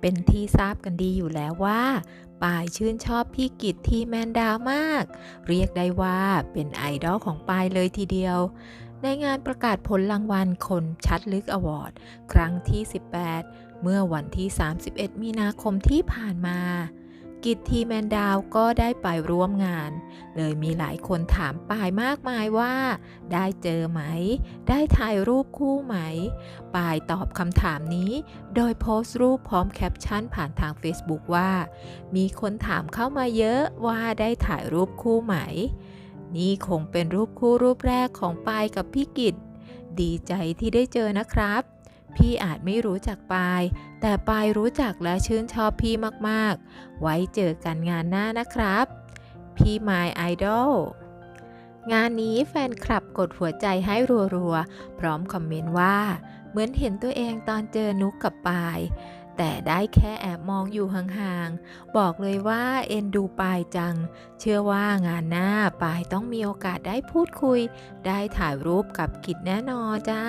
เป็นที่ทราบกันดีอยู่แล้วว่าปายชื่นชอบพี่กิตที่แมนดาวมาก เรียกได้ว่าเป็นไอดอลของปายเลยทีเดียว ในงานประกาศผลรางวัลคนชัดลึกอวอร์ด ครั้งที่ 18 เมื่อวันที่ 31 มีนาคมที่ผ่านมา กิตทีแมนดาวก็ได้ไปร่วมงาน เลยมีหลายคนถามปายมากมายว่า ได้เจอไหม ได้ถ่ายรูปคู่ไหม ปายตอบคำถามนี้ โดยโพสต์รูปพร้อมแคปชั่นผ่านทาง Facebook ว่า มีคนถามเข้ามาเยอะว่าได้ถ่ายรูปคู่ไหม นี่คงเป็นรูปคู่รูปแรกของปายกับพี่กิตดีใจที่ได้เจอนะครับ พี่อาจไม่รู้จักปาย แต่ปายรู้จักและชื่นชอบพี่มากๆ ไว้เจอกันงานหน้านะครับ พี่มไอดอลงานนี้แฟนคลับกดหัวใจให้รัวๆ พร้อมคอมเมนต์ว่า เหมือนเห็นตัวเองตอนเจอนุกกับปาย แต่ได้แค่แอบมองอยู่ห่างๆ บอกเลยว่าเอ็นดูปายจัง เชื่อว่างานหน้าปายต้องมีโอกาสได้พูดคุย ได้ถ่ายรูปกับกิจแน่นอนจ้า